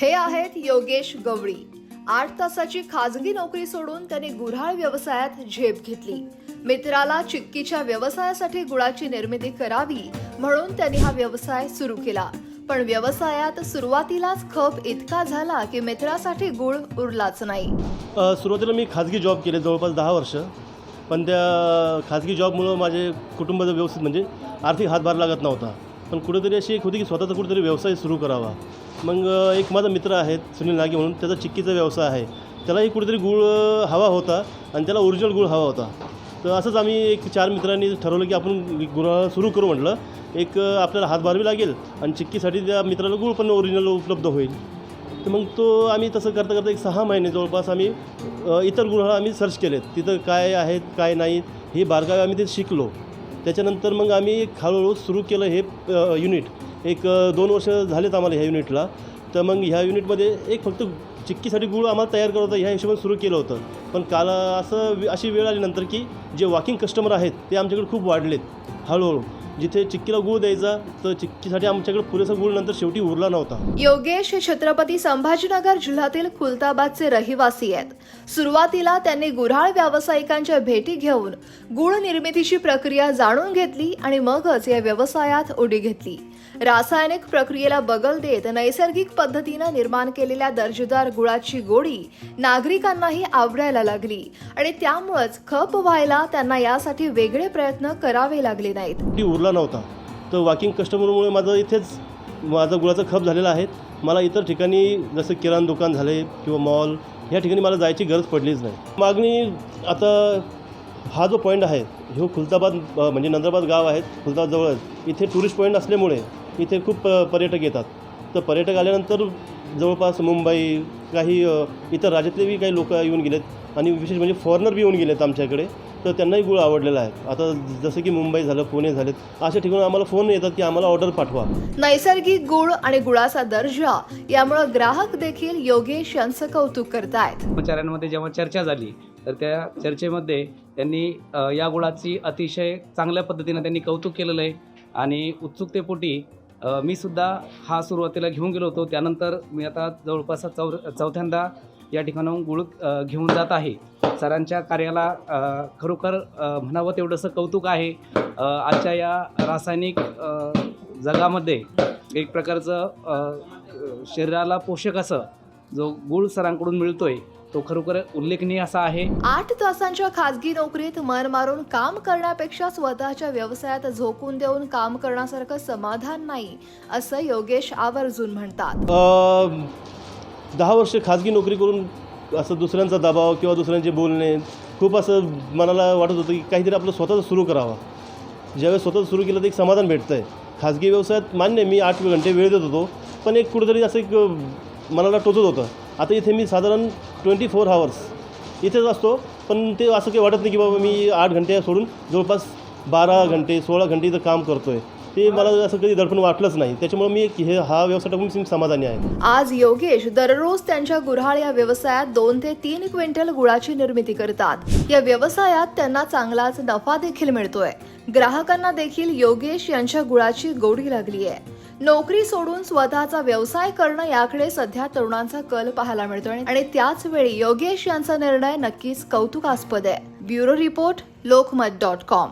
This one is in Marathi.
हे आहेत योगेश गवळी. आठ तासाची खाजगी नोकरी सोडून त्यांनी गुऱ्हाळ व्यवसायात झेप घेतली. मित्राला चिक्कीच्या व्यवसायासाठी गुळाची निर्मिती करावी म्हणून त्यांनी हा व्यवसाय सुरू केला. पण व्यवसायात सुरुवातीलाच खप इतका झाला की मित्रासाठी गुळ उरलाच नाही. सुरुवातीला मी खाजगी जॉब केले जवळपास दहा वर्ष. पण त्या खाजगी जॉबमुळं माझे कुटुंबाचं व्यवस्थित म्हणजे आर्थिक हातभार लागत नव्हता. पण कुठेतरी अशी एक होती की स्वतःचा कुठेतरी व्यवसाय सुरू करावा. मग एक माझा मित्र आहे सुनील नागे म्हणून त्याचा चिक्कीचा व्यवसाय आहे. त्यालाही कुठेतरी गुळ हवा होता आणि त्याला ओरिजिनल गुळ हवा होता. तर असंच आम्ही एक चार मित्रांनी ठरवलं की आपण गुळ सुरू करू म्हटलं. एक आपल्याला हातभारवी लागेल आणि चिक्कीसाठी त्या मित्राला गुळ पण ओरिजिनल उपलब्ध होईल. तर मग तो आम्ही तसं करता करता एक सहा महिने जवळपास आम्ही इतर गृह आम्ही सर्च केलेत. तिथं काय आहेत काय नाही हे बारकावे आम्ही ते शिकलो. त्याच्यानंतर मग आम्ही हळूहळू सुरू केलं हे युनिट एक दोन वर्ष झालेत आम्हाला ह्या युनिटला तर मग ह्या युनिटमध्ये एक फक्त चिक्कीसाठी गुळ आम्हाला तयार करत होतं ह्या हिशोबाने सुरू केलं होतं. पण काल असं अशी वेळ आली नंतर की जे वॉकिंग कस्टमर आहेत ते आमच्याकडे खूप वाढलेत हळूहळू. जिथे चिक्कीला गुळ द्यायचा तर चिक्कीसाठी आमच्याकडे पुरेसा गुळ नंतर शेवटी उरला नव्हता. योगेश हे छत्रपती संभाजीनगर जिल्ह्यातील खुलताबादचे रहिवासी आहेत. सुरुवातीला त्यांनी गुऱ्हाळ व्यावसायिकांच्या भेटी घेऊन गुळ निर्मितीची प्रक्रिया जाणून घेतली आणि मगच या व्यवसायात उडी घेतली. रासायनिक प्रक्रियेला बगल देत नैसर्गिक पद्धतीनं निर्माण केलेल्या दर्जेदार गुळाची गोडी नागरिकांनाही आवडायला लागली आणि त्यामुळंच खप व्हायला त्यांना यासाठी वेगळे प्रयत्न करावे लागले नाहीत. उरला नव्हता. तर वॉकिंग कस्टमरमुळे माझं इथेच माझा गुळाचा खप झालेला आहे. मला इतर ठिकाणी जसं किराणा दुकान झाले किंवा मॉल ह्या ठिकाणी मला जायची गरज पडलीच नाही. मागणी आता हा जो पॉईंट आहे ह्यो खुलताबाद म्हणजे नंदुरबाद गाव आहेत खुलताबादजवळच इथे टुरिस्ट पॉईंट असल्यामुळे इथे खूप पर्यटक येतात. तर पर्यटक आल्यानंतर जवळपास मुंबई काही इतर राज्यातले बी काही लोक येऊन गेलेत आणि विशेष म्हणजे फॉरेनर बी येऊन गेलेत आमच्याकडे. तर त्यांनाही गुळ आवडलेला आहे. आता जसं की मुंबई झालं पुणे झालेत अशा ठिकाणी आम्हाला फोन येतात की आम्हाला ऑर्डर पाठवा. नैसर्गिक गुळ आणि गुळाचा दर्जा यामुळे ग्राहक देखील योगेश यांचं कौतुक करतायत. कर्मचाऱ्यांमध्ये जेव्हा चर्चा झाली तर त्या चर्चेमध्ये त्यांनी या गुळाची अतिशय चांगल्या पद्धतीनं त्यांनी कौतुक केलेलं आहे. आणि उत्सुकतेपोटी मी सुद्धा हा सुरुवातीला घेऊन गेलो होतो. त्यानंतर मी आता जवळपास चौ चौथ्यांदा या ठिकाणाहून गुळ घेऊन जात आहे. सरांच्या कार्याला खरोखर म्हणावं तेवढंसं कौतुक आहे. आजच्या या रासायनिक जगामध्ये एक प्रकारचं शरीराला पोषक असं जो गुळ सरांकडून मिळतोय तो खरोखर उल्लेखनीय असा आहे. आठ तासांच्या खासगी नोकरीत मन मारून काम करण्यापेक्षा स्वतःच्या व्यवसायात झोकून देऊन काम करण्यासारखं समाधान नाही असं योगेश आवर्जून म्हणतात. अ, दहा वर्ष खाजगी नोकरी करून असं दुसऱ्यांचा दबाव किंवा दुसऱ्यांचे बोलणे खूप असं मनाला वाटत होतं की काहीतरी आपलं स्वतःचं सुरू करावं. ज्यावेळेस स्वतःच सुरू केलं तर एक समाधान भेटतं आहे खाजगी व्यवसायात मान्य आहे, मी आठ घंटे वेळ देत होतो पण एक कुठेतरी असं एक मनाला टोचत होतं. आता इथे मी साधारण ट्वेंटी फोर हावर्स इथेच असतो पण ते असं काही वाटत नाही की बाबा मी आठ घंटे सोडून जवळपास बारा घंटे सोळा घंटे इथं काम करतो आहे ते मला असं कधी दडपण वाटलंच नाही. त्याच्यामुळे मी हे हा व्यवसाय टाकून मी समाधानी आहे. आज योगेश दररोज त्यांच्या गुऱ्हाळ या व्यवसायात दोन ते तीन क्विंटल गुळाची निर्मिती करतात. या व्यवसायात त्यांना चांगलाच नफा देखील मिळतोय. ग्राहकांना देखील योगेश यांच्या गुळाची गोडी लागली आहे. नोकरी सोडून स्वतःचा व्यवसाय करणं याकडे सध्या तरुणांचा कल पाहायला मिळतो आणि त्याच वेळी योगेश यांचा निर्णय नक्कीच कौतुकास्पद आहे. Bureau report Lokmat dot com.